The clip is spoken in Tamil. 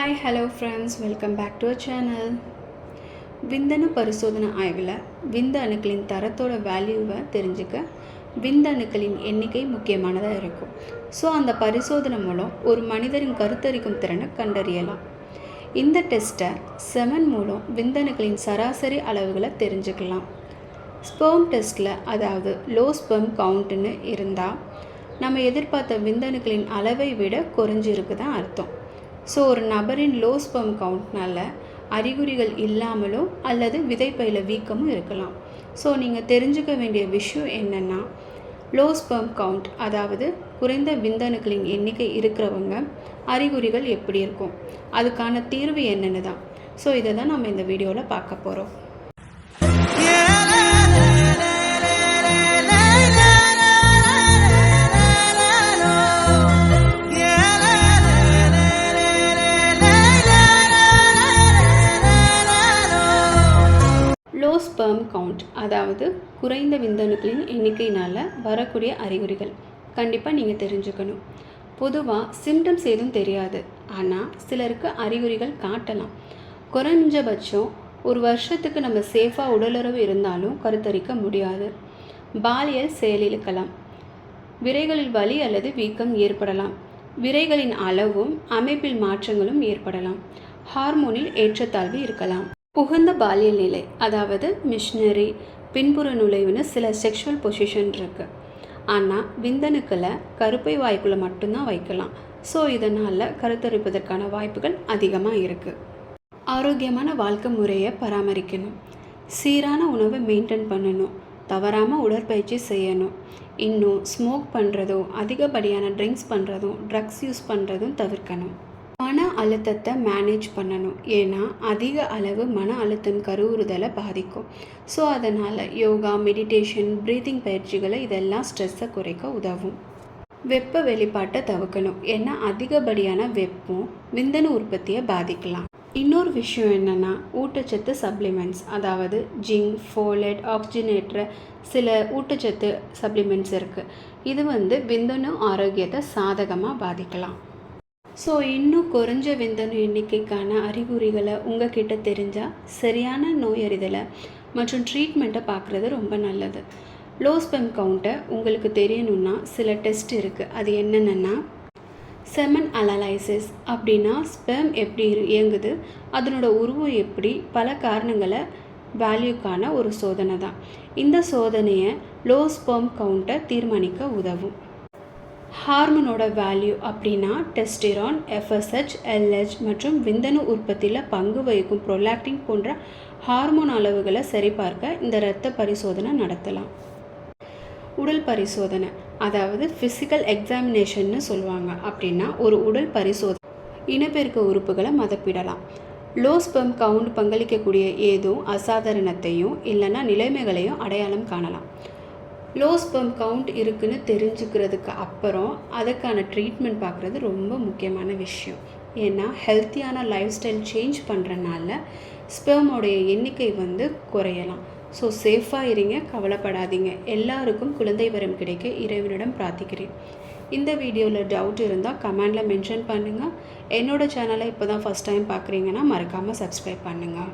Hi hello friends welcome back to our channel விந்தணு பரிசோதனை ஆய்வில் விந்த அணுக்களின் தரத்தோட வேல்யூவை தெரிஞ்சுக்க விந்த அணுக்களின் எண்ணிக்கை முக்கியமானதாக இருக்கும். ஸோ அந்த பரிசோதனை மூலம் ஒரு மனிதரின் கருத்தரிக்கும் திறனை கண்டறியலாம். இந்த டெஸ்ட்டை செமன் மூலம் விந்தணுக்களின் சராசரி அளவுகளை தெரிஞ்சுக்கலாம். ஸ்பெர்ம் டெஸ்ட்டில் அதாவது லோ ஸ்பெர்ம் கவுண்ட்டுன்னு இருந்தால் நம்ம எதிர்பார்த்த விந்தணுக்களின் அளவை விட குறைஞ்சிருக்கு தான் அர்த்தம். ஸோ ஒரு நபரின் லோ ஸ்பெர்ம் கவுண்ட்னால அறிகுறிகள் இல்லாமலோ அல்லது விதைப்பையில் வீக்கமும் இருக்கலாம். ஸோ நீங்கள் தெரிஞ்சுக்க வேண்டிய விஷயம் என்னென்னா லோ ஸ்பெர்ம் கவுண்ட் அதாவது குறைந்த விந்தணுக்களின் எண்ணிக்கை இருக்கிறவங்க அறிகுறிகள் எப்படி இருக்கும்? அதுக்கான தீர்வு என்னென்னு தான். ஸோ இதை தான் நம்ம இந்த வீடியோவில் பார்க்க போகிறோம் லோ கவுண்ட் அதாவது குறைந்த விந்தணுக்களின் எண்ணிக்கையினால் வரக்கூடிய அறிகுறிகள். கண்டிப்பாக நீங்கள் தெரிஞ்சுக்கணும். பொதுவாக சிம்டம்ஸ் எதுவும் தெரியாது. ஆனால் சிலருக்கு அறிகுறிகள் காட்டலாம். குறைஞ்சபட்சம் ஒரு வருஷத்துக்கு நம்ம சேஃபாக உடலுறவு இருந்தாலும் கருத்தரிக்க முடியாது. பாலியல் செயலிழக்கலாம். விரைகளில் வலி அல்லது வீக்கம் ஏற்படலாம். விரைகளின் அளவும் அமைப்பில் மாற்றங்களும் ஏற்படலாம். ஹார்மோனில் ஏற்றத்தாழ்வு இருக்கலாம். புகுந்த பாலியல் நிலை அதாவது மிஷினரி பின்புற நுழைவுன்னு சில செக்ஷுவல் பொசிஷன் இருக்குது ஆனால் விந்தணுக்களை கருப்பை வாய்க்குள்ளே மட்டும்தான் வைக்கலாம். ஸோ இதனால் கருத்தரிப்பதற்கான வாய்ப்புகள் அதிகமாக இருக்குது ஆரோக்கியமான வாழ்க்கை முறையை பராமரிக்கணும். சீரான உணவை மெயின்டைன் பண்ணணும். தவறாமல் உடற்பயிற்சி செய்யணும். இன்னும் ஸ்மோக் பண்ணுறதும் அதிகப்படியான ட்ரிங்க்ஸ் பண்ணுறதும் ட்ரக்ஸ் யூஸ் பண்ணுறதும் தவிர்க்கணும். மன அழுத்தத்தை மேனேஜ் பண்ணணும். ஏன்னா அதிக அளவு மன அழுத்தம் கருவுறுதலை பாதிக்கும். ஸோ அதனால் யோகா மெடிடேஷன் ப்ரீத்திங் பயிற்சிகளை இதெல்லாம் ஸ்ட்ரெஸ்ஸை குறைக்க உதவும். வெப்ப வெளிப்பாட்டை தவிர்க்கணும். ஏன்னா அதிகப்படியான வெப்பம் விந்தணு உற்பத்தியை பாதிக்கலாம். இன்னொரு விஷயம் என்னென்னா ஊட்டச்சத்து சப்ளிமெண்ட்ஸ் அதாவது ஜிங் ஃபோலேட் ஆக்சிஜனேற்ற சில ஊட்டச்சத்து சப்ளிமெண்ட்ஸ் இருக்குது இது வந்து விந்தணு ஆரோக்கியத்தை சாதகமாக பாதிக்கலாம். ஸோ இன்னும் குறைஞ்ச விந்தணு எண்ணிக்கைக்கான அறிகுறிகளை உங்ககிட்ட தெரிஞ்சால் சரியான நோயறிதலை மற்றும் ட்ரீட்மெண்ட்டை பார்க்குறது ரொம்ப நல்லது. லோ ஸ்பெம் கவுண்ட்டை உங்களுக்கு தெரியணும்னா சில டெஸ்ட் இருக்குது அது என்னென்னா செமன் அலலைசிஸ் அப்படின்னா ஸ்பெம் எப்படி இயங்குது அதனோட உருவம் எப்படி பல காரணங்களை வேல்யூக்கான ஒரு சோதனை தான். இந்த சோதனையை லோ ஸ்பெர்ம் கவுண்ட்டை தீர்மானிக்க உதவும். ஹார்மோனோட வேல்யூ அப்படின்னா டெஸ்டிரான் எஃப்எஸ்ஹெச் எல்ஹெச் மற்றும் விந்தணு உற்பத்தியில் பங்கு வகிக்கும் ப்ரொலாக்டின் போன்ற ஹார்மோன் அளவுகளை சரிபார்க்க இந்த இரத்த பரிசோதனை நடத்தலாம். உடல் பரிசோதனை அதாவது ஃபிசிக்கல் எக்ஸாமினேஷன்னு சொல்லுவாங்க. அப்படின்னா ஒரு உடல் பரிசோதனை. இனப்பெருக்க உறுப்புகளை மதிப்பிடலாம். லோ ஸ்பெம் கவுண்ட் பங்களிக்கக்கூடிய ஏதோ அசாதாரணத்தையும் இல்லைன்னா நிலைமைகளையும் அடையாளம் காணலாம். லோ ஸ்பெர்ம் கவுண்ட் இருக்குன்னு தெரிஞ்சுக்கிறதுக்கு அப்புறம் அதுக்கான ட்ரீட்மெண்ட் பார்க்குறது ரொம்ப முக்கியமான விஷயம். ஏன்னா ஹெல்த்தியான லைஃப் ஸ்டைல் சேஞ்ச் பண்ணுறனால ஸ்பெர்மோடைய எண்ணிக்கை வந்து குறையலாம். ஸோ சேஃபாக இருங்க கவலைப்படாதீங்க. எல்லாருக்கும் குழந்தை வரம் கிடைக்க இறைவனிடம் பிரார்த்திக்கிறேன். இந்த வீடியோவில் டவுட் இருந்தால் கமெண்டில் மென்ஷன் பண்ணுங்கள் என்னோட சேனலை இப்போ தான் ஃபஸ்ட் டைம் பார்க்குறீங்கன்னா மறக்காமல் சப்ஸ்கிரைப் பண்ணுங்கள்